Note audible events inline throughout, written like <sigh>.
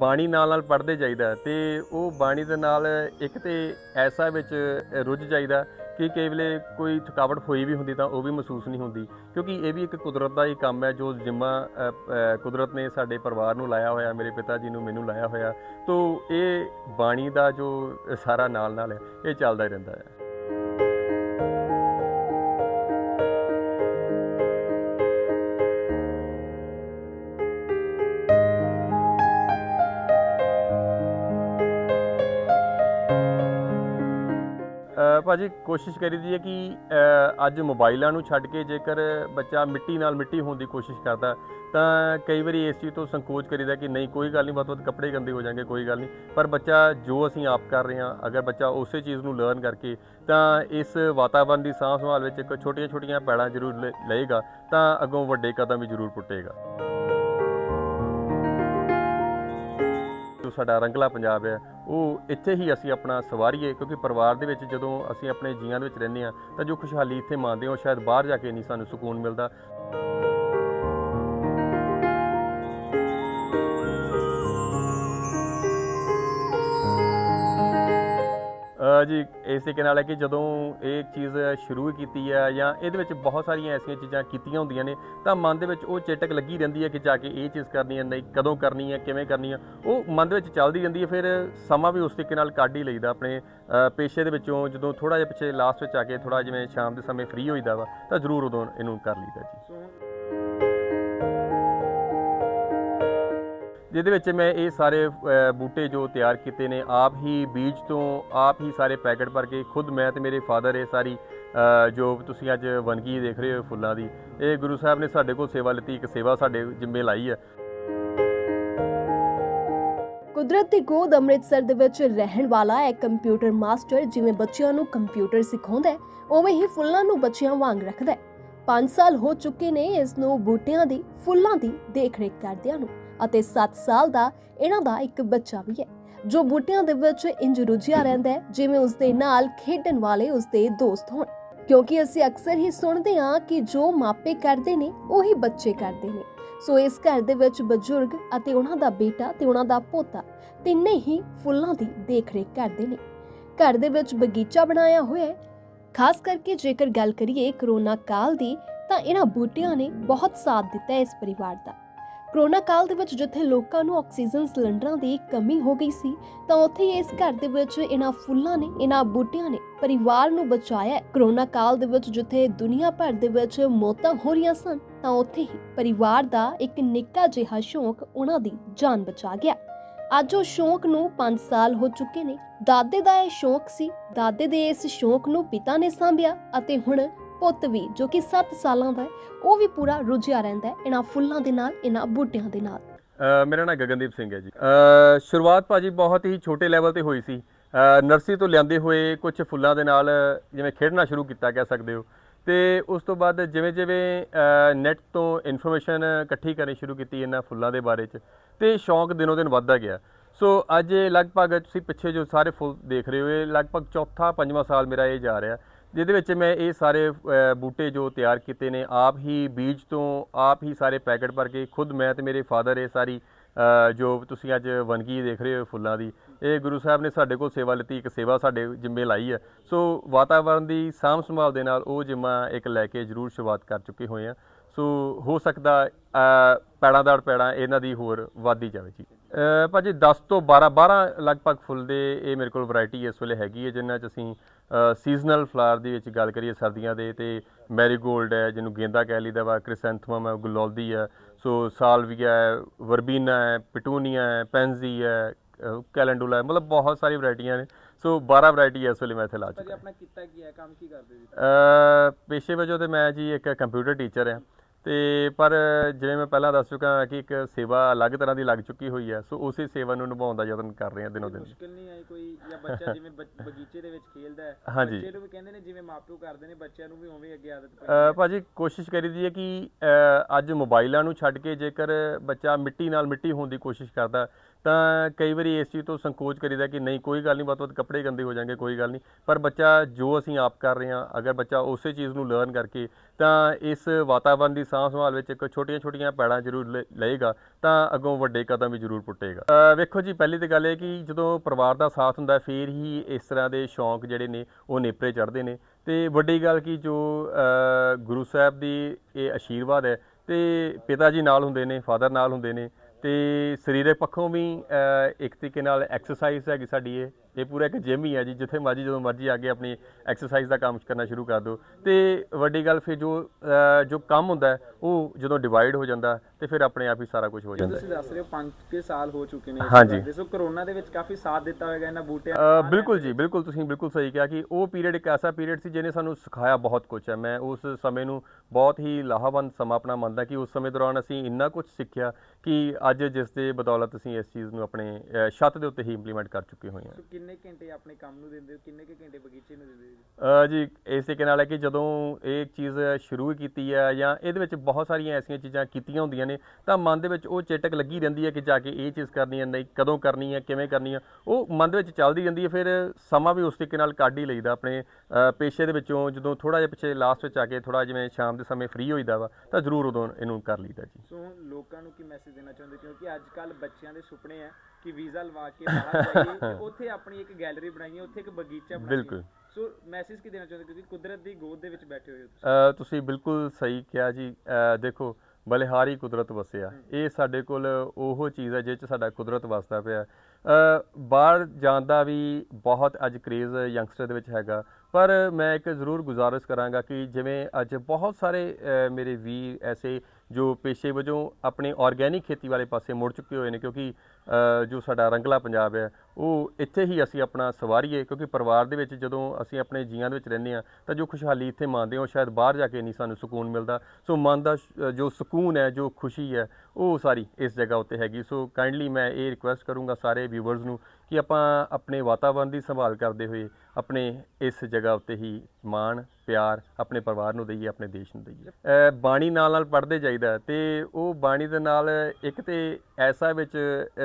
ਬਾਣੀ ਨਾਲ ਨਾਲ ਪੜ੍ਹਦੇ ਜਾਈਦਾ ਤੇ ਉਹ ਬਾਣੀ ਦੇ ਨਾਲ ਇੱਕ ਤੇ ਐਸਾ ਵਿੱਚ ਰੁੱਝ ਜਾਈਦਾ ਕਿ ਕਈ ਵੇਲੇ ਕੋਈ ਥਕਾਵਟ ਹੋਈ ਵੀ ਹੁੰਦੀ ਤਾਂ ਉਹ ਵੀ ਮਹਿਸੂਸ ਨਹੀਂ ਹੁੰਦੀ। ਕਿਉਂਕਿ ਇਹ ਵੀ ਇੱਕ ਕੁਦਰਤ ਦਾ ਹੀ ਕੰਮ ਹੈ ਜੋ ਜਿੰਮਾ ਕੁਦਰਤ ਨੇ ਸਾਡੇ ਪਰਿਵਾਰ ਨੂੰ ਲਾਇਆ ਹੋਇਆ, ਮੇਰੇ ਪਿਤਾ ਜੀ ਨੂੰ ਮੈਨੂੰ ਲਾਇਆ ਹੋਇਆ। ਤੋ ਇਹ ਬਾਣੀ ਦਾ ਜੋ ਸਾਰਾ ਨਾਲ ਨਾਲ ਹੈ, ਇਹ ਚੱਲਦਾ ਹੀ ਰਹਿੰਦਾ ਹੈ। ਭਾਜੀ, ਕੋਸ਼ਿਸ਼ ਕਰੀ ਦੀ ਹੈ ਕਿ ਅੱਜ ਮੋਬਾਈਲਾਂ ਨੂੰ ਛੱਡ ਕੇ ਜੇਕਰ ਬੱਚਾ ਮਿੱਟੀ ਨਾਲ ਮਿੱਟੀ ਹੋਣ ਦੀ ਕੋਸ਼ਿਸ਼ ਕਰਦਾ, ਤਾਂ ਕਈ ਵਾਰੀ ਇਸ ਚੀਜ਼ ਤੋਂ ਸੰਕੋਚ ਕਰੀਦਾ ਕਿ ਨਹੀਂ, ਕੋਈ ਗੱਲ ਨਹੀਂ ਵੱਧ ਤੋਂ ਵੱਧ ਕੱਪੜੇ ਗੰਦੇ ਹੋ ਜਾਣਗੇ, ਕੋਈ ਗੱਲ ਨਹੀਂ। ਪਰ ਬੱਚਾ ਜੋ ਅਸੀਂ ਆਪ ਕਰ ਰਹੇ ਹਾਂ, ਅਗਰ ਬੱਚਾ ਉਸੇ ਚੀਜ਼ ਨੂੰ ਲਰਨ ਕਰਕੇ, ਤਾਂ ਇਸ ਵਾਤਾਵਰਣ ਦੀ ਸਾਂਭ ਸੰਭਾਲ ਵਿੱਚ ਇੱਕ ਛੋਟੀਆਂ ਛੋਟੀਆਂ ਪੈੜਾਂ ਜ਼ਰੂਰ ਲ- ਲਏਗਾ, ਤਾਂ ਅੱਗੋਂ ਵੱਡੇ ਕਦਮ ਵੀ ਜ਼ਰੂਰ ਪੁੱਟੇਗਾ। ਜੋ ਸਾਡਾ ਰੰਗਲਾ ਪੰਜਾਬ ਹੈ ਉਹ ਇੱਥੇ ਹੀ ਅਸੀਂ ਆਪਣਾ ਸਵਾਰੀਏ, ਕਿਉਂਕਿ ਪਰਿਵਾਰ ਦੇ ਵਿੱਚ ਜਦੋਂ ਅਸੀਂ ਆਪਣੇ ਜੀਆਂ ਦੇ ਵਿੱਚ ਰਹਿੰਦੇ ਹਾਂ, ਤਾਂ ਜੋ ਖੁਸ਼ਹਾਲੀ ਇੱਥੇ ਮੰਨਦੇ ਹਾਂ ਸ਼ਾਇਦ ਬਾਹਰ ਜਾ ਕੇ ਨਹੀਂ ਸਾਨੂੰ ਸਕੂਨ ਮਿਲਦਾ। ਜੀ, ਇਸ ਤਰੀਕੇ ਨਾਲ ਹੈ ਕਿ ਜਦੋਂ ਇਹ ਚੀਜ਼ ਸ਼ੁਰੂ ਕੀਤੀ ਹੈ ਜਾਂ ਇਹਦੇ ਵਿੱਚ ਬਹੁਤ ਸਾਰੀਆਂ ਐਸੀਆਂ ਚੀਜ਼ਾਂ ਕੀਤੀਆਂ ਹੁੰਦੀਆਂ ਨੇ, ਤਾਂ ਮਨ ਦੇ ਵਿੱਚ ਉਹ ਚੇਟਕ ਲੱਗੀ ਰਹਿੰਦੀ ਹੈ ਕਿ ਜਾ ਕੇ ਇਹ ਚੀਜ਼ ਕਰਨੀ ਹੈ, ਨਹੀਂ, ਕਦੋਂ ਕਰਨੀ ਹੈ, ਕਿਵੇਂ ਕਰਨੀ ਹੈ। ਉਹ ਮਨ ਦੇ ਵਿੱਚ ਚੱਲਦੀ ਰਹਿੰਦੀ ਹੈ, ਫਿਰ ਸਮਾਂ ਵੀ ਉਸ ਤਰੀਕੇ ਨਾਲ ਕੱਢ ਹੀ ਲਈਦਾ ਆਪਣੇ ਪੇਸ਼ੇ ਦੇ ਵਿੱਚੋਂ, ਜਦੋਂ ਥੋੜਾ ਜਿਹਾ ਪਿੱਛੇ ਲਾਸਟ ਵਿੱਚ ਆ ਕੇ ਥੋੜਾ ਜਿਵੇਂ ਸ਼ਾਮ ਦੇ ਸਮੇਂ ਫ੍ਰੀ ਹੋਈਦਾ ਵਾ, ਤਾਂ ਜ਼ਰੂਰ ਉਦੋਂ ਇਹਨੂੰ ਕਰ ਲਈਦਾ ਜੀ। ਜਿਹਦੇ ਵਿੱਚ ਮੈਂ ਇਹ ਸਾਰੇ ਬੂਟੇ ਜੋ ਤਿਆਰ ਕੀਤੇ ਨੇ, ਆਪ ਹੀ ਬੀਜ ਤੋਂ ਆਪ ਹੀ ਸਾਰੇ ਪੈਕਟ ਭਰ ਕੇ, ਖੁਦ ਮੈਂ ਤੇ ਮੇਰੇ ਫਾਦਰ ਇਹ ਸਾਰੀ ਜੋ ਤੁਸੀਂ ਅੱਜ ਵਨਗੀ ਦੇਖ ਰਹੇ ਹੋ ਫੁੱਲਾਂ ਦੀ, ਇਹ ਗੁਰੂ ਸਾਹਿਬ ਨੇ ਸਾਡੇ ਕੋਲ ਸੇਵਾ ਲਿੱਤੀ, ਇੱਕ ਸੇਵਾ ਸਾਡੇ ਜਿੰਮੇ ਲਾਈ ਹੈ ਕੁਦਰਤ ਦੀ ਗੋਦ ਅੰਮ੍ਰਿਤਸਰ ਦੇ ਵਿੱਚ ਰਹਿਣ ਵਾਲਾ ਇੱਕ ਕੰਪਿਊਟਰ ਮਾਸਟਰ ਜਿਵੇਂ ਬੱਚਿਆਂ ਨੂੰ ਕੰਪਿਊਟਰ ਸਿਖਾਉਂਦਾ ਹੈ, ਉਵੇਂ ਹੀ ਫੁੱਲਾਂ ਨੂੰ ਬੱਚਿਆਂ ਵਾਂਗ ਰੱਖਦਾ ਹੈ। 5 ਸਾਲ ਹੋ ਚੁੱਕੇ ਨੇ ਇਸ ਨੂੰ ਬੂਟਿਆਂ ਦੀ, ਫੁੱਲਾਂ ਦੀ ਦੇਖ ਰੇਖ ਕਰਦਿਆਂ ਨੂੰ। ਅਤੇ 7 ਸਾਲ ਦਾ ਇਹਨਾਂ ਦਾ ਇੱਕ ਬੱਚਾ ਵੀ ਹੈ, ਜੋ ਬੂਟਿਆਂ ਦੇ ਵਿੱਚ ਇੰਜ ਰੁੱਝਿਆ ਰਹਿੰਦਾ ਹੈ, ਜਿਵੇਂ ਉਸ ਦੇ ਨਾਲ ਖੇਡਣ ਵਾਲੇ ਉਸ ਦੇ ਦੋਸਤ ਹੋਣ। ਕਿਉਂਕਿ ਅਸੀਂ ਅਕਸਰ ਹੀ ਸੁਣਦੇ ਹਾਂ ਕਿ ਜੋ ਮਾਪੇ ਕਰਦੇ ਨੇ, ਉਹੀ ਬੱਚੇ ਕਰਦੇ ਨੇ। ਸੋ ਇਸ ਘਰ ਦੇ ਵਿੱਚ ਬਜ਼ੁਰਗ ਅਤੇ ਉਹਨਾਂ ਦਾ ਬੇਟਾ ਤੇ ਉਹਨਾਂ ਦਾ ਪੋਤਾ ਤਿੰਨੇ ਹੀ ਫੁੱਲਾਂ ਦੀ ਦੇਖਰੇਖ ਕਰਦੇ ਨੇ। ਘਰ ਦੇ ਵਿੱਚ ਬਗੀਚਾ ਬਣਾਇਆ ਹੋਇਆ ਹੈ। ਖਾਸ ਕਰਕੇ ਜੇਕਰ ਗੱਲ ਕਰੀਏ ਕਰੋਨਾ ਕਾਲ ਦੀ, ਤਾਂ ਇਹਨਾਂ ਬੂਟਿਆਂ ਨੇ ਬਹੁਤ ਸਾਥ ਦਿੱਤਾ ਹੈ ਇਸ ਪਰਿਵਾਰ ਦਾ। ਕਰੋਨਾ ਕਾਲ ਦੇ ਵਿੱਚ ਜਿੱਥੇ ਲੋਕਾਂ ਨੂੰ ਆਕਸੀਜਨ ਸਿਲੰਡਰਾਂ ਦੀ ਕਮੀ ਹੋ ਗਈ ਸੀ, ਤਾਂ ਉੱਥੇ ਇਸ ਘਰ ਦੇ ਵਿੱਚ ਇਹਨਾਂ ਫੁੱਲਾਂ ਨੇ ਇਹਨਾਂ ਬੂਟਿਆਂ ਨੇ ਪਰਿਵਾਰ ਨੂੰ ਬਚਾਇਆ ਕਰੋਨਾ ਕਾਲ ਦੇ ਵਿੱਚ ਜਿੱਥੇ ਦੁਨੀਆ ਭਰ ਦੇ ਵਿੱਚ ਮੌਤਾਂ ਹੋ ਰਹੀਆਂ ਸਨ, ਤਾਂ ਉੱਥੇ ਹੀ ਪਰਿਵਾਰ ਦਾ ਇੱਕ ਨਿੱਕਾ ਜਿਹਾ ਸ਼ੌਂਕ ਉਹਨਾਂ ਦੀ ਜਾਨ ਬਚਾ ਗਿਆ। ਅੱਜ ਉਹ ਸ਼ੌਂਕ ਨੂੰ 5 ਸਾਲ ਹੋ ਚੁੱਕੇ ਨੇ। ਦਾਦੇ ਦਾ ਇਹ ਸ਼ੌਂਕ ਸੀ, ਦਾਦੇ ਦੇ ਇਸ ਸ਼ੌਂਕ ਨੂੰ ਪਿਤਾ ਨੇ ਸੰਭਿਆ ਅਤੇ ਹੁਣ ਪੁੱਤ ਵੀ ਜੋ ਕਿ 7 ਸਾਲਾਂ ਦਾ ਹੈ ਉਹ ਵੀ ਪੂਰਾ ਰੁੱਝਿਆ ਰਹਿੰਦਾ ਹੈ ਇਹਨਾਂ ਫੁੱਲਾਂ ਦੇ ਨਾਲ ਇਹਨਾਂ ਬੂਟਿਆਂ ਦੇ ਨਾਲ। ਮੇਰਾ ਨਾਮ ਗਗਨਦੀਪ ਸਿੰਘ ਹੈ ਜੀ। ਅ, ਸ਼ੁਰੂਆਤ ਭਾਜੀ ਬਹੁਤ ਹੀ ਛੋਟੇ ਲੈਵਲ ਤੇ ਹੋਈ ਸੀ। ਨਰਸਰੀ ਤੋਂ ਲਿਆਂਦੇ ਹੋਏ ਕੁਝ ਫੁੱਲਾਂ ਦੇ ਨਾਲ ਜਿਵੇਂ ਖੇਡਣਾ ਸ਼ੁਰੂ ਕੀਤਾ ਕਹਿ ਸਕਦੇ ਹੋ। ਤੇ ਉਸ ਤੋਂ ਬਾਅਦ ਜਿਵੇਂ ਜਿਵੇਂ ਨੈਟ ਤੋਂ ਇਨਫੋਰਮੇਸ਼ਨ ਇਕੱਠੀ ਕਰਨੀ ਸ਼ੁਰੂ ਕੀਤੀ ਇਹਨਾਂ ਫੁੱਲਾਂ ਦੇ ਬਾਰੇ ਚ ਤੇ ਸ਼ੌਂਕ ਦਿਨੋ ਦਿਨ ਵੱਧਦਾ ਗਿਆ। ਸੋ ਅੱਜ ਲਗਭਗ ਤੁਸੀਂ ਪਿੱਛੇ ਜੋ ਸਾਰੇ ਫੁੱਲ ਦੇਖ ਰਹੇ ਹੋ ਇਹ ਲਗਭਗ ਚੌਥਾ ਪੰਜਵਾਂ ਸਾਲ ਮੇਰਾ ਇਹ ਜਾ ਰਿਹਾ। ਜਿਹਦੇ ਵਿੱਚ ਮੈਂ ਇਹ ਸਾਰੇ ਬੂਟੇ ਜੋ ਤਿਆਰ ਕੀਤੇ ਨੇ, ਆਪ ਹੀ ਬੀਜ ਤੋਂ ਆਪ ਹੀ ਸਾਰੇ ਪੈਕਟ ਭਰ ਕੇ ਖੁਦ ਮੈਂ ਤੇ ਮੇਰੇ ਫਾਦਰ ਇਹ ਸਾਰੀ ਜੋ ਤੁਸੀਂ ਅੱਜ ਵਨਗੀ ਦੇਖ ਰਹੇ ਹੋ ਫੁੱਲਾਂ ਦੀ, ਇਹ ਗੁਰੂ ਸਾਹਿਬ ਨੇ ਸਾਡੇ ਕੋਲ ਸੇਵਾ ਲਿੱਤੀ, ਇੱਕ ਸੇਵਾ ਸਾਡੇ ਜਿੰਮੇ ਲਾਈ ਹੈ। ਸੋ ਵਾਤਾਵਰਣ ਦੀ ਸਾਂਭ ਸੰਭਾਲ ਦੇ ਨਾਲ ਉਹ ਜਿੰਮਾ ਇੱਕ ਲੈ ਕੇ ਜ਼ਰੂਰ ਸ਼ੁਰੂਆਤ ਕਰ ਚੁੱਕੇ ਹੋਏ ਆ ਸੋ ਹੋ ਸਕਦਾ ਪੈੜਾਂ ਦਾੜ ਪੈੜਾਂ ਇਹਨਾਂ ਦੀ ਹੋਰ ਵਧਦੀ ਜਾਵੇ ਜੀ। ਭਾਜੀ 10 ਤੋਂ 12 12 ਲਗਭਗ ਫੁੱਲ ਦੇ ਇਹ ਮੇਰੇ ਕੋਲ ਵੈਰਾਈਟੀ ਇਸ ਵੇਲੇ ਹੈਗੀ ਹੈ ਜਿਨ੍ਹਾਂ 'ਚ ਅਸੀਂ ਸੀਜ਼ਨਲ ਫਲਾਵਰ ਦੀ ਵਿੱਚ ਗੱਲ ਕਰੀਏ ਸਰਦੀਆਂ ਦੇ ਤੇ ਮੈਰੀਗੋਲਡ ਹੈ ਜਿਹਨੂੰ ਗੇਂਦਾ ਕਹਿ ਲਈਦਾ ਵਾ ਕ੍ਰਿਸੈਂਥਮਮ ਹੈ ਗੁਲੌਦੀ ਹੈ ਸੋ ਸਾਲਵੀਆ ਹੈ ਵਰਬੀਨਾ ਹੈ ਪਿਟੂਨੀਆ ਹੈ ਪੈਂਜ਼ੀ ਹੈ ਕੈਲੈਂਡੂਲਾ ਹੈ ਮਤਲਬ ਬਹੁਤ ਸਾਰੀ ਵੈਰਾਈਟੀਆਂ ਨੇ ਸੋ 12 ਵੈਰਾਈਟੀ ਇਸ ਵੇਲੇ ਮੈਂ ਇੱਥੇ ਲਾ ਚੁੱਕਾ। ਆਪਣਾ ਕੀਤਾ ਕੀ ਹੈ ਕੰਮ ਕੀ ਕਰਦੇ ਜੀ ਅ, ਪੇਸ਼ੇ ਵਜੋਂ ਤੇ ਮੈਂ ਜੀ ਇੱਕ ਕੰਪਿਊਟਰ ਟੀਚਰ ਹਾਂ। ਤੇ ਪਰ ਜਿਵੇਂ ਮੈਂ ਪਹਿਲਾਂ ਦੱਸ ਚੁੱਕਾ ਹਾਂ ਕਿ ਇੱਕ ਸੇਵਾ ਅਲੱਗ ਤਰ੍ਹਾਂ ਦੀ ਲੱਗ ਚੁੱਕੀ ਹੋਈ ਹੈ ਸੋ ਉਸੇ ਸੇਵਾ ਨੂੰ ਨਿਭਾਉਣ ਦਾ ਯਤਨ ਕਰ ਰਹੇ ਹਾਂ ਦਿਨੋ ਦਿਨ ਮੁਸ਼ਕਿਲ ਨਹੀਂ ਆਈ ਕੋਈ ਜਾਂ ਬੱਚਾ ਜਿਵੇਂ ਬਗ- ਬਗੀਚੇ ਦੇ ਵਿੱਚ ਖੇਲਦਾ ਹੈ। ਬੱਚੇ ਨੂੰ ਵੀ ਕਹਿੰਦੇ ਨੇ ਜਿਵੇਂ ਮਾਪਿਓ ਕਰਦੇ ਨੇ ਬੱਚਿਆਂ ਨੂੰ ਵੀ ਉਵੇਂ ਅੱਗੇ ਆਦਤ ਪਈ ਭਾਜੀ ਕੋਸ਼ਿਸ਼ ਕਰੀਦੀ ਹੈ ਕਿ ਅੱਜ ਮੋਬਾਈਲਾਂ ਨੂੰ ਛੱਡ ਕੇ ਜੇਕਰ ਬੱਚਾ ਮਿੱਟੀ ਨਾਲ ਮਿੱਟੀ ਹੋਣ ਦੀ ਕੋਸ਼ਿਸ਼ ਕਰਦਾ ਤਾਂ ਕਈ ਵਾਰੀ ਇਸ ਚੀਜ਼ ਤੋਂ ਸੰਕੋਚ ਕਰੀਦਾ ਕਿ ਨਹੀਂ, ਕੋਈ ਗੱਲ ਨਹੀਂ, ਵੱਧ ਤੋਂ ਵੱਧ ਕੱਪੜੇ ਗੰਦੇ ਹੋ ਜਾਣਗੇ, ਕੋਈ ਗੱਲ ਨਹੀਂ। ਪਰ ਬੱਚਾ ਜੋ ਅਸੀਂ ਆਪ ਕਰ ਰਹੇ ਹਾਂ, ਅਗਰ ਬੱਚਾ ਉਸੇ ਚੀਜ਼ ਨੂੰ ਲਰਨ ਕਰਕੇ ਤਾਂ ਇਸ ਵਾਤਾਵਰਣ ਦੀ ਸਾਂਭ ਸੰਭਾਲ ਵਿੱਚ ਇੱਕ ਛੋਟੀਆਂ-ਛੋਟੀਆਂ ਪੈੜਾਂ ਜ਼ਰੂਰ ਲ- ਲਏਗਾ, ਤਾਂ ਅੱਗੋਂ ਵੱਡੇ ਕਦਮ ਵੀ ਜ਼ਰੂਰ ਪੁੱਟੇਗਾ। ਵੇਖੋ ਜੀ, ਪਹਿਲੀ ਤਾਂ ਗੱਲ ਇਹ ਕਿ ਜਦੋਂ ਪਰਿਵਾਰ ਦਾ ਸਾਥ ਹੁੰਦਾ, ਫੇਰ ਹੀ ਇਸ ਤਰ੍ਹਾਂ ਦੇ ਸ਼ੌਂਕ ਜਿਹੜੇ ਨੇ, ਉਹ ਨੇਪਰੇ ਚੜ੍ਹਦੇ ਨੇ। ਤੇ ਵੱਡੀ ਗੱਲ ਕਿ ਜੋ ਗੁਰੂ ਸਾਹਿਬ ਦੀ ਇਹ ਆਸ਼ੀਰਵਾਦ ਹੈ, ਤੇ ਪਿਤਾ ਜੀ ਨਾਲ ਹੁੰਦੇ ਨੇ, ਫਾਦਰ ਨਾਲ ਹੁੰਦੇ ਨੇ ਤੇ ਸਰੀਰਕ ਪੱਖੋਂ ਵੀ ਇੱਕ ਤਰੀਕੇ ਨਾਲ ਐਕਸਰਸਾਈਜ਼ ਹੈਗੀ ਸਾਡੀ ਇਹ ਇਹ ਪੂਰਾ ਇੱਕ ਜਿਮ ਹੀ ਹੈ ਜੀ ਜਿੱਥੇ ਮਰਜ਼ੀ ਜਦੋਂ ਮਰਜ਼ੀ ਆ ਕੇ ਆਪਣੀ ਐਕਸਰਸਾਈਜ਼ ਦਾ ਕੰਮ ਕਰਨਾ ਸ਼ੁਰੂ ਕਰ ਦਿਓ ਤੇ ਵੱਡੀ ਗੱਲ ਫਿਰ ਜੋ ਜੋ ਕੰਮ ਹੁੰਦਾ ਉਹ ਜਦੋਂ ਡਿਵਾਈਡ ਹੋ ਜਾਂਦਾ ਤੇ ਫਿਰ ਆਪਣੇ ਆਪ ਹੀ ਸਾਰਾ ਕੁਝ ਹੋ ਜਾਂਦਾ ਤੁਸੀਂ ਦੱਸ ਰਹੇ ਹੋ 5 ਸਾਲ ਹੋ ਚੁੱਕੇ ਨੇ ਹਾਂਜੀ। ਗੱਲ ਦੇ। ਸੋ ਕਰੋਨਾ ਦੇ ਵਿੱਚ ਕਾਫੀ ਸਾਥ ਦਿੱਤਾ ਹੋਵੇਗਾ ਇਹਨਾਂ ਬੂਟਿਆਂ ਅ, ਬਿਲਕੁਲ ਜੀ ਬਿਲਕੁਲ ਤੁਸੀਂ ਬਿਲਕੁਲ ਸਹੀ ਕਿਹਾ ਕਿ ਉਹ ਪੀਰੀਅਡ ਇੱਕ ਐਸਾ ਪੀਰੀਅਡ ਸੀ ਜਿਹਨੇ ਸਾਨੂੰ ਸਿਖਾਇਆ ਬਹੁਤ ਕੁਝ ਹੈ ਮੈਂ ਉਸ ਸਮੇਂ ਨੂੰ ਬਹੁਤ ਹੀ ਲਾਹੇਵੰਦ ਸਮਾਂ ਆਪਣਾ ਮੰਨਦਾ ਕਿ ਉਸ ਸਮੇਂ ਦੌਰਾਨ ਅਸੀਂ ਇੰਨਾ ਕੁਝ ਸਿੱਖਿਆ ਕਿ ਅੱਜ ਜਿਸ ਦੇ ਬਦੌਲਤ ਅਸੀਂ ਇਸ ਚੀਜ਼ ਨੂੰ ਆਪਣੇ ਛੱਤ ਦੇ ਉੱਤੇ ਹੀ ਇੰਪਲੀਮੈਂਟ ਕਰ ਚੁੱਕੇ ਹੋਏ ਹਾਂ। ਕਿੰਨੇ ਘੰਟੇ ਆਪਣੇ ਕੰਮ ਨੂੰ ਦਿੰਦੇ ਹੋ? ਕਿੰਨੇ ਕੁ ਘੰਟੇ ਬਗੀਚੇ ਨੂੰ ਦਿੰਦੇ ਹੋ? ਅ, ਜੀ ਇਸ ਤਰੀਕੇ ਨਾਲ ਹੈ ਕਿ ਜਦੋਂ ਇਹ ਚੀਜ਼ ਸ਼ੁਰੂ ਕੀਤੀ ਹੈ ਜਾਂ ਇਹਦੇ ਵਿੱਚ ਬਹੁਤ ਸਾਰੀਆਂ ਐਸੀਆਂ ਚੀਜ਼ਾਂ ਕੀਤੀਆਂ ਹੁੰਦੀਆਂ ਨੇ ਤਾਂ ਮਨ ਦੇ ਵਿੱਚ ਉਹ ਚੇਟਕ ਲੱਗੀ ਰਹਿੰਦੀ ਹੈ ਕਿ ਜਾ ਕੇ ਇਹ ਚੀਜ਼ ਕਰਨੀ ਹੈ ਨਹੀਂ ਕਦੋਂ ਕਰਨੀ ਹੈ ਕਿਵੇਂ ਕਰਨੀ ਹੈ ਉਹ ਮਨ ਦੇ ਵਿੱਚ ਚੱਲਦੀ ਰਹਿੰਦੀ ਹੈ ਫਿਰ ਸਮਾਂ ਵੀ ਉਸ ਤਰੀਕੇ ਨਾਲ ਕੱਢ ਹੀ ਲਈਦਾ ਆਪਣੇ ਪੇਸ਼ੇ ਦੇ ਵਿੱਚੋਂ ਜਦੋਂ ਥੋੜਾ ਜਿਹਾ ਪਿੱਛੇ ਲਾਸਟ ਵਿੱਚ ਆ ਕੇ ਥੋੜਾ ਜਿਵੇਂ ਸ਼ਾਮ ਦੇ ਸਮੇਂ ਫ੍ਰੀ ਹੋਈਦਾ ਵਾ ਤਾਂ ਜ਼ਰੂਰ ਉਦੋਂ ਇਹਨੂੰ ਕਰ ਲਈਦਾ ਜੀ। ਸੋ ਲੋਕਾਂ ਨੂੰ ਕੀ ਮੈਸੇਜ ਦੇਣਾ ਚਾਹੁੰਦੇ ਕਿਉਂਕਿ ਅੱਜ ਕੱਲ ਬੱਚਿਆਂ ਦੇ ਸੁਪਨੇ ਆ ਕਿ ਵੀਜ਼ਾ ਲਵਾ ਕੇ ਬਾਹਰ ਜਾਈਏ ਤੇ <laughs> ਉੱਥੇ ਆਪਣੀ ਇੱਕ ਗੈਲਰੀ ਬਣਾਈਏ ਉੱਥੇ ਇੱਕ ਬਗੀਚਾ ਬਣਾਈਏ। ਬਿਲਕੁਲ। ਸੋ ਮੈਸੇਜ ਕੀ ਦੇਣਾ ਚਾਹੁੰਦੇ ਕਿਉਂਕਿ ਕੁਦਰਤ ਦੀ ਗੋਦ ਦੇ ਵਿੱਚ ਬੈਠੇ ਹੋਏ ਹੋ ਤੁਸੀਂ? ਤੁਸੀਂ ਬਿਲਕੁਲ ਸਹੀ ਕਿਹਾ ਜੀ। ਦੇਖੋ ਬਲਿਹਾਰੀ ਕੁਦਰਤ ਵਸਿਆ। ਇਹ ਸਾਡੇ ਕੋਲ ਉਹ ਚੀਜ਼ ਹੈ ਜਿਸ 'ਚ ਸਾਡਾ ਕੁਦਰਤ ਵਸਦਾ ਪਿਆ। ਬਾਹਰ ਜਾਣ ਦਾ ਵੀ ਬਹੁਤ ਅੱਜ ਕ੍ਰੇਜ਼ ਯੰਗਸਟਰ ਦੇ ਵਿੱਚ ਹੈਗਾ। ਪਰ ਮੈਂ ਇੱਕ ਜ਼ਰੂਰ ਗੁਜ਼ਾਰਿਸ਼ ਕਰਾਂਗਾ ਕਿ ਜਿਵੇਂ ਅੱਜ ਬਹੁਤ ਸਾਰੇ ਮੇਰੇ ਵੀਰ ਐਸੇ ਜੋ ਪੇਸ਼ੇ ਵਜੋਂ ਆਪਣੇ ਆਰਗੈਨਿਕ ਖੇਤੀ ਵਾਲੇ ਪਾਸੇ ਮੁੜ ਚੁੱਕੇ ਹੋਏ ਨੇ, ਕਿਉਂਕਿ ਜੋ ਸਾਡਾ ਰੰਗਲਾ ਪੰਜਾਬ ਹੈ, ਉਹ ਇੱਥੇ ਹੀ ਅਸੀਂ ਆਪਣਾ ਸਵਾਰੀਏ, ਕਿਉਂਕਿ ਪਰਿਵਾਰ ਦੇ ਵਿੱਚ ਜਦੋਂ ਅਸੀਂ ਆਪਣੇ ਜੀਆਂ ਦੇ ਵਿੱਚ ਰਹਿੰਦੇ ਆ ਤਾਂ ਜੋ ਖੁਸ਼ਹਾਲੀ ਇੱਥੇ ਮੰਨਦੇ ਹਾਂ ਸ਼ਾਇਦ ਬਾਹਰ ਜਾ ਕੇ ਨਹੀਂ ਸਾਨੂੰ ਸਕੂਨ ਮਿਲਦਾ। ਸੋ ਮਨ ਦਾ ਸ਼- ਜੋ ਸਕੂਨ ਹੈ, ਜੋ ਖੁਸ਼ੀ ਹੈ, ਉਹ ਸਾਰੀ ਇਸ ਜਗ੍ਹਾ ਉੱਤੇ ਹੈਗੀ। ਸੋ ਕਾਈਂਡਲੀ ਮੈਂ ਇਹ ਰਿਕੁਐਸਟ ਕਰੂੰਗਾ ਸਾਰੇ ਵਿਊਵਰਸ ਨੂੰ ਕਿ ਆਪਾਂ ਆਪਣੇ ਵਾਤਾਵਰਣ ਦੀ ਸੰਭਾਲ ਕਰਦੇ ਹੋਏ ਆਪਣੇ ਇਸ ਜਗ੍ਹਾ ਉੱਤੇ ਹੀ ਮਾਣ, ਪਿਆਰ ਆਪਣੇ ਪਰਿਵਾਰ ਨੂੰ ਦਈਏ, ਆਪਣੇ ਦੇਸ਼ ਨੂੰ ਦਈਏ। ਬਾਣੀ ਨਾਲ ਨਾਲ ਪੜ੍ਹਦੇ ਜਾਈਦਾ ਤੇ ਉਹ ਬਾਣੀ ਦੇ ਨਾਲ ਇੱਕ ਤੇ ਐਸਾ ਵਿੱਚ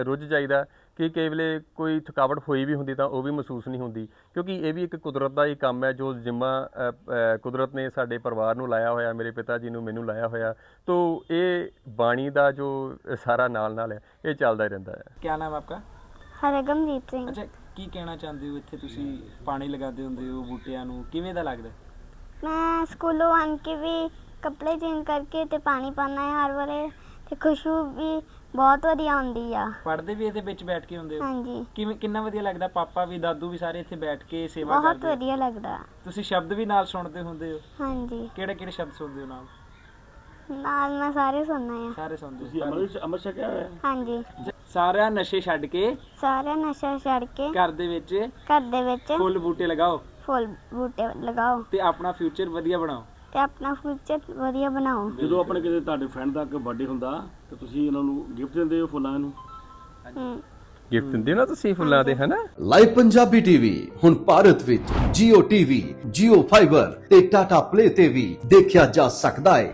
ਰੁੱਝ ਜਾਈਦਾ ਕਿ ਕਈ ਵੇਲੇ ਕੋਈ ਥਕਾਵਟ ਹੋਈ ਵੀ ਹੁੰਦੀ ਤਾਂ ਉਹ ਵੀ ਮਹਿਸੂਸ ਨਹੀਂ ਹੁੰਦੀ, ਕਿਉਂਕਿ ਇਹ ਵੀ ਇੱਕ ਕੁਦਰਤ ਦਾ ਹੀ ਕੰਮ ਹੈ ਜੋ ਜਿੰਮਾ ਕੁਦਰਤ ਨੇ ਸਾਡੇ ਪਰਿਵਾਰ ਨੂੰ ਲਾਇਆ ਹੋਇਆ, ਮੇਰੇ ਪਿਤਾ ਜੀ ਨੂੰ, ਮੈਨੂੰ ਲਾਇਆ ਹੋਇਆ, ਤੋ ਇਹ ਬਾਣੀ ਦਾ ਜੋ ਸਾਰਾ ਨਾਲ ਨਾਲ ਹੈ, ਇਹ ਚੱਲਦਾ ਰਹਿੰਦਾ ਹੈ। ਕੀ ਨਾਮ ਆਪਕਾ? ਹਰਗਮਜੀਤ ਸਿੰਘ। ਅੱਛਾ ਕੀ ਕਹਿਣਾ ਚਾਹੁੰਦੇ ਹੋ ਇੱਥੇ ਤੁਸੀਂ? ਪਾਣੀ ਲਗਾਉਂਦੇ ਹੁੰਦੇ ਹੋ ਬੂਟਿਆਂ ਨੂੰ। ਕਿਵੇਂ ਦਾ ਲੱਗਦਾ? ਮੈਂ ਸਕੂਲੋਂ ਆਣ ਕੇ ਵੀ ਕੱਪੜੇ ਚੇਂਜ ਕਰਕੇ ਤੇ ਪਾਣੀ ਪਾਣਾ ਹੈ ਹਰ ਵਾਰੇ ਤੇ ਖੁਸ਼ਬੂ ਵੀ ਬਹੁਤ ਵਧੀਆ ਆਉਂਦੀ ਆ। ਪੜ੍ਹਦੇ ਵੀ ਇਹਦੇ ਵਿੱਚ ਬੈਠ ਕੇ ਹੁੰਦੇ ਹੋ? ਹਾਂਜੀ। ਕਿਵੇਂ ਕਿੰਨਾ ਵਧੀਆ ਲੱਗਦਾ? ਪਾਪਾ ਵੀ ਦਾਦੂ ਵੀ ਸਾਰੇ ਇੱਥੇ ਬੈਠ ਕੇ ਸੇਵਾ ਬਹੁਤ ਕਰਦੇ ਆ। ਵਧੀਆ ਲੱਗਦਾ। ਤੁਸੀਂ ਸ਼ਬਦ ਵੀ ਨਾਲ ਸੁਣਦੇ ਹੁੰਦੇ ਹੋ? ਹਾਂਜੀ। ਕਿਹੜੇ ਕਿਹੜੇ ਸ਼ਬਦ ਸੁਣਦੇ ਹੋ ਨਾਲ? ਨਾਲ ਮੈਂ ਸਾਰੇ ਸੁਣਨਾ ਆ। ਸਾਰੇ ਸੁਣਦੇ ਤੁਸੀਂ ਹੋ ਅੰਮ੍ਰਿਤ ਅੰਮ੍ਰਿਤ ਛਕਿਆ ਹੋਇਆ ਹੈ? ਹਾਂਜੀ। ਸਾਰਾ ਨਸ਼ੇ ਛੱਡ ਕੇ ਸਾਰੇ ਨਸ਼ਾ ਛੱਡ ਕੇ ਘਰ ਦੇ ਵਿੱਚ ਘਰ ਦੇ ਵਿੱਚ ਫੁੱਲ ਬੂਟੇ ਲਗਾਓ। ਫੁੱਲ ਬੂਟੇ ਲਗਾਓ। ਤੇ ਆਪਣਾ ਫਿਊਚਰ ਵਧੀਆ ਬਣਾਓ। ਤੇ ਆਪਣਾ ਫਿਊਚਰ ਵਧੀਆ ਬਣਾਓ। ਜਦੋਂ ਆਪਣੇ ਕਿਤੇ ਤੁਹਾਡੇ ਫਰੈਂਡ ਦਾ ਕੋਈ ਬਰਥਡੇ ਹੁੰਦਾ ਤੇ ਤੁਸੀਂ ਉਹਨਾਂ ਨੂੰ ਗਿਫਟ ਦਿੰਦੇ ਹੋ ਫੁੱਲਾਂ ਨੂੰ? ਹਮ, ਗਿਫਟ ਦਿੰਦੇ ਹੋ ਨਾ ਤੁਸੀਂ ਫੁੱਲਾਂ ਦੇ ਹਨਾ? ਲਾਈਵ ਪੰਜਾਬੀ ਟੀਵੀ ਹੁਣ ਭਾਰਤ ਵਿੱਚ Jio TV, Jio Fiber ਤੇ Tata Play ਤੇ ਵੀ ਦੇਖਿਆ ਜਾ ਸਕਦਾ ਹੈ।